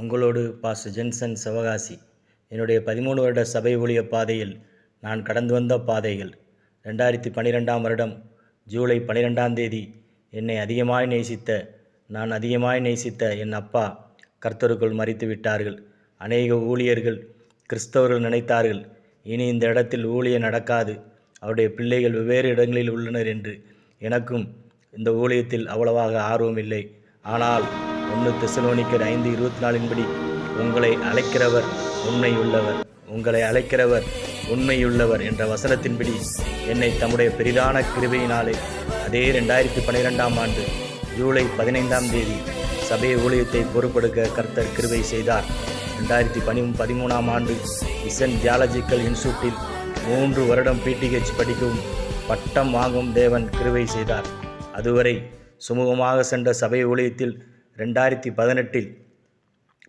உங்களோடு pass Jensen Sivakasi. என்னுடைய பதிமூணு வருட சபை ஊழிய பாதையில் நான் கடந்து வந்த பாதைகள். ரெண்டாயிரத்தி பன்னிரெண்டாம் வருடம் ஜூலை பன்னிரெண்டாம் தேதி என்னை அதிகமாய் நேசித்த நான் அதிகமாய் நேசித்த என் அப்பா கர்த்தருக்குள் மறித்து விட்டார்கள். அநேக ஊழியர்கள் கிறிஸ்தவர்கள் நினைத்தார்கள் இனி இந்த இடத்தில் ஊழியம் நடக்காது. அவருடைய பிள்ளைகள் வெவ்வேறு இடங்களில் உள்ளனர் என்று எனக்கும் இந்த ஊழியத்தில் அவ்வளவாக ஆர்வம் இல்லை. ஆனால் ஒன்று தெசலோனிக்கர் ஐந்து இருபத்தி நாலின்படி உங்களை அழைக்கிறவர் உண்மையுள்ளவர் உங்களை அழைக்கிறவர் உண்மையுள்ளவர் என்ற வசனத்தின்படி என்னை தம்முடைய பெரிதான கிருபையினாலே அதே ரெண்டாயிரத்தி பன்னிரெண்டாம் ஆண்டு ஜூலை பதினைந்தாம் தேதி சபை ஊழியத்தை பொறுப்பெடுக்க கர்த்தர் கிருபை செய்தார். ரெண்டாயிரத்தி பனி பதிமூணாம் ஆண்டு இசன் தியாலஜிக்கல் இன்ஸ்டியூட்டில் மூன்று வருடம் பிடிஹெச் படிக்கவும் பட்டம் வாங்கும் தேவன் கிருவை செய்தார். அதுவரை சுமூகமாக சென்ற சபை ஊழியத்தில் ரெண்டாயிரத்தி பதினெட்டில்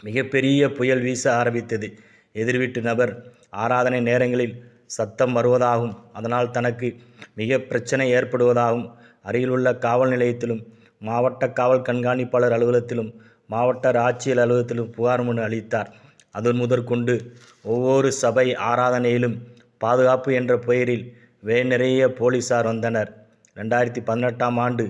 மிகப்பெரிய புயல் வீச ஆரம்பித்தது. எதிர்வீட்டு நபர் ஆராதனை நேரங்களில் சத்தம் வருவதாகவும் அதனால் தனக்கு மிக பிரச்சனை ஏற்படுவதாகவும் அருகிலுள்ள காவல் நிலையத்திலும் மாவட்ட காவல் கண்காணிப்பாளர் அலுவலகத்திலும் மாவட்ட ஆட்சியர் அலுவலகத்திலும் புகார் மனு அளித்தார். அதன் முதற்கொண்டு ஒவ்வொரு சபை ஆராதனையிலும் பாதுகாப்பு என்ற பெயரில் வே நிறைய போலீசார் வந்தனர். ரெண்டாயிரத்தி பதினெட்டாம் ஆண்டு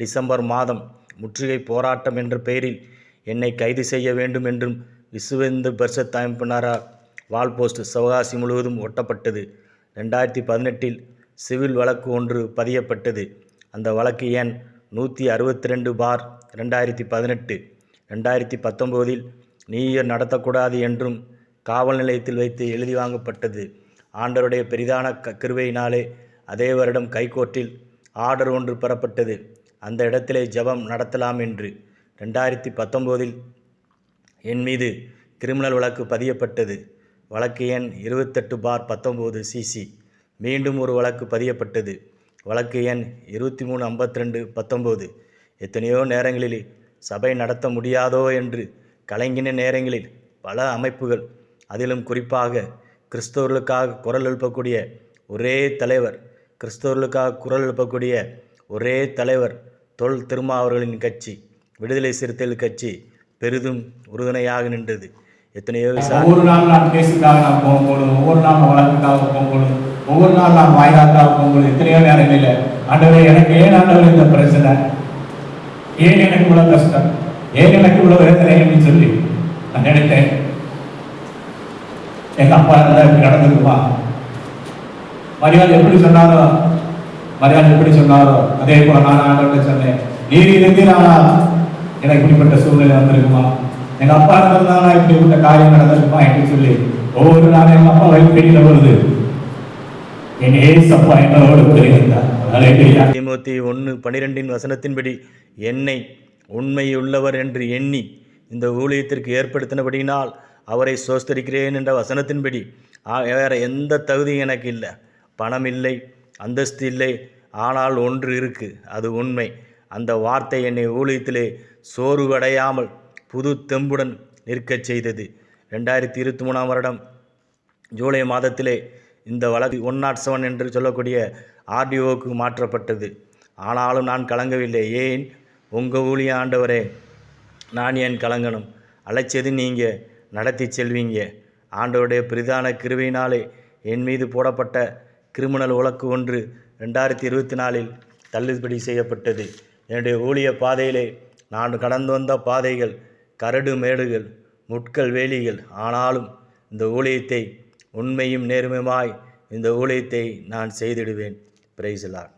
டிசம்பர் மாதம் முற்றுகை போராட்டம் என்ற பெயரில் என்னை கைது செய்ய வேண்டும் என்றும் விசுவேந்து பர்சத் அமைப்பினரால் வால் போஸ்ட் சிவகாசி முழுவதும் ஒட்டப்பட்டது. ரெண்டாயிரத்தி பதினெட்டில் சிவில் வழக்கு ஒன்று பதியப்பட்டது. அந்த வழக்கு எண் நூற்றி அறுபத்தி ரெண்டு பார் ரெண்டாயிரத்தி பதினெட்டு. ரெண்டாயிரத்தி பத்தொம்போதில் நீயர் நடத்தக்கூடாது என்றும் காவல் நிலையத்தில் வைத்து எழுதி வாங்கப்பட்டது. ஆண்டருடைய பெரிதான க கிருபையினாலே அதே வருடம் கைகோர்ட்டில் ஆர்டர் ஒன்று பெறப்பட்டது. அந்த இடத்திலே ஜெபம் நடத்தலாம் என்று. ரெண்டாயிரத்தி பத்தொம்போதில் என் மீது கிரிமினல் வழக்கு பதியப்பட்டது. வழக்கு எண் இருபத்தெட்டு பார் பத்தொம்போது சிசி. மீண்டும் ஒரு வழக்கு பதியப்பட்டது. வழக்கு எண் இருபத்தி மூணு ஐம்பத்தி ரெண்டு பத்தொம்போது. எத்தனையோ நேரங்களில் சபை நடத்த முடியாதோ என்று கலங்கின நேரங்களில் பல அமைப்புகள் அதிலும் குறிப்பாக கிறிஸ்தவர்களுக்காக குரல் எழுப்பக்கூடிய ஒரே தலைவர் கிறிஸ்தவர்களுக்காக குரல் எழுப்பக்கூடிய ஒரே தலைவர் தொல் திருமாவர்களின் கட்சி விடுதலை சிறுத்தைகள் கட்சி பெரிதும் உறுதுணையாக நின்றது. எத்தனையோ ஒவ்வொரு நாள் நான் கேஸுக்காக நான் போகும்போது ஒவ்வொரு நாள் நான் வழக்குக்காக போகும்போது ஒவ்வொரு நாள் நான் வாய்தாக்காக போகும்போது எத்தனையோ நேரங்களில் ஆண்டவரே எனக்கு ஏன் ஆண்டவர் இந்த பிரச்சனை? ஏன் எனக்கு இவ்வளோ கஷ்டம்? ஏன் எனக்கு இவ்வளோ வேதனை அப்படின்னு சொல்லி நான் நினைத்தேன். எங்க அப்பா இருந்தா இப்படி நடந்துருக்குமா மரியாதை எப்படி சொன்னாலும் மரியாதை எப்படி சொன்னாரோ அதே போல நான் ஆண்டவர்கிட்ட சொன்னேன் நீர் இருந்தீரானா எனக்கு இப்படிப்பட்ட சூழ்நிலை வந்திருக்குமா? எங்க அப்பா இருந்திருந்தானா இப்படிப்பட்ட காரியம் நடந்திருக்குமா? என்று சொல்லி ஒவ்வொரு நாளும் எங்க அப்பா வயிற்று வருது என் ஏசப்பா என்னோடு ஒன்று பனிரெண்டின் வசனத்தின்படி என்னை உண்மையுள்ளவர் என்று எண்ணி இந்த ஊழியத்திற்கு ஏற்படுத்தினபடியினால் அவரை சோஸ்தரிக்கிறேன் என்ற வசனத்தின்படி வேற எந்த தகுதியும் எனக்கு இல்லை. பணம் இல்லை. அந்தஸ்து இல்லை ஆனால் ஒன்று இருக்கு அது உண்மை. அந்த வார்த்தை என்னை ஊழியத்திலே சோர்வடையாமல் புது தெம்புடன் நிற்கச் செய்தது. ரெண்டாயிரத்தி இருபத்தி மூணாம் வருடம் ஜூலை மாதத்திலே இந்த வழக்கு ஒன் நாட் செவன் என்று சொல்லக்கூடிய ஆர்டிஓக்கு மாற்றப்பட்டது. ஆனாலும் நான் கலங்கவில்லை. ஏன்? உங்கள் ஊழிய ஆண்டவரே நான் ஏன் கலங்கணும்? அழைச்சது நீங்கள் நடத்தி செல்வீங்க. ஆண்டவருடைய பிரதான கிருவினாலே என் மீது போடப்பட்ட கிரிமினல் வழக்கு ஒன்று ரெண்டாயிரத்தி இருபத்தி நாலில் தள்ளுபடி செய்யப்பட்டது. என்னுடைய ஊழிய பாதையிலே நான் கடந்து வந்த பாதைகள் கரடு மேடுகள் முட்கள் வேலிகள். ஆனாலும் இந்த ஊழியத்தை உண்மையும் நேர்மையுமாய் இந்த ஊழியத்தை நான் செய்திடுவேன். பிரைசலார்